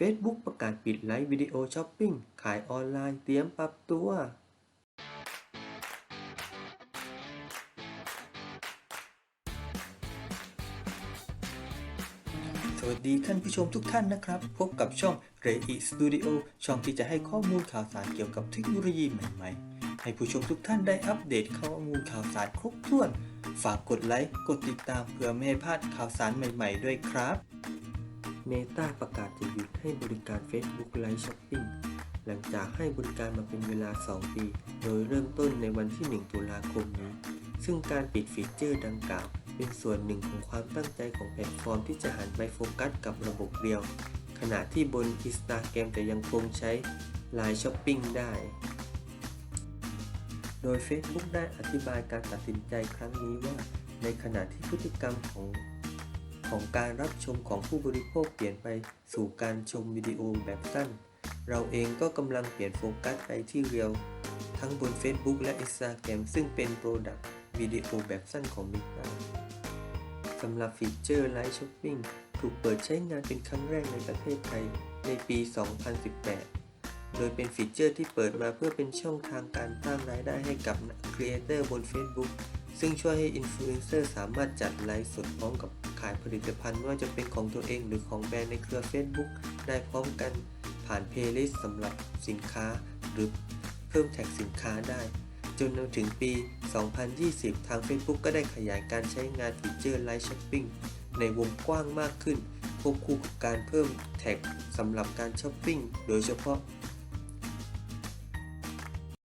Facebook ประกาศปิดไลฟ์วิดีโอช้อปปิ้ง ขายออนไลน์เตรียมปรับตัว สวัสดีท่านผู้ชมทุกท่านนะครับ พบกับช่อง r e i Studio ช่องที่จะให้ข้อมูลข่าวสารเกี่ยวกับเทคโนโลยีใหม่ ๆ ให้ผู้ชมทุกท่านได้อัปเดตข้อมูลข่าวสารครบถ้วน ฝากกดไลค์ กดติดตามเพื่อไม่ให้พลาดข่าวสารใหม่ ๆ ด้วยครับ Meta ประกาศจะหยุดให้บริการ Facebook Live Shopping หลังจากให้บริการมาเป็นเวลา 2 ปี โดยเริ่มต้นในวันที่ 1 ตุลาคมนี้ ซึ่งการปิดฟีเจอร์ดังกล่าว เป็นส่วนหนึ่งของความตั้งใจของแพลตฟอร์มที่จะหันไปโฟกัสกับระบบเดียว ขณะที่บน Instagram จะยังคงใช้ Line Shopping ได้ โดย Facebook ได้อธิบายการตัดสินใจครั้งนี้ว่า ในขณะที่พฤติกรรมของ ของการรับชมของผู้บริโภคเปลี่ยนไปสู่การชมวิดีโอแบบสั้น เราเองก็กำลังเปลี่ยนโฟกัสไปที่เรียวทั้งบน Facebook และ Instagram ซึ่งเป็นโปรดักต์วิดีโอแบบสั้นของ Meta สำหรับฟีเจอร์ Live Shopping ถูกเปิดใช้งานเป็นครั้งแรกในประเทศไทยในปี 2018 โดยเป็นฟีเจอร์ที่เปิดมาเพื่อเป็นช่องทางการสร้างรายได้ให้กับครีเอเตอร์บน Facebook ซึ่งช่วยให้อินฟลูเอนเซอร์สามารถจัดไลฟ์สดพร้อมกับขายผลิตภัณฑ์ไม่ว่าจะเป็นของตัวเองหรือของแบรนด์ในเครือ Facebook ได้พร้อมกันผ่านเพลย์ลิสต์สำหรับสินค้าหรือเพิ่มแท็กสินค้าได้ จนถึงปี 2020 ทาง Facebook ก็ได้ขยายการใช้งานฟีเจอร์ไลฟ์ช้อปปิ้งในวงกว้างมากขึ้นควบคู่กับการเพิ่มแท็กสำหรับการช้อปปิ้งโดยเฉพาะ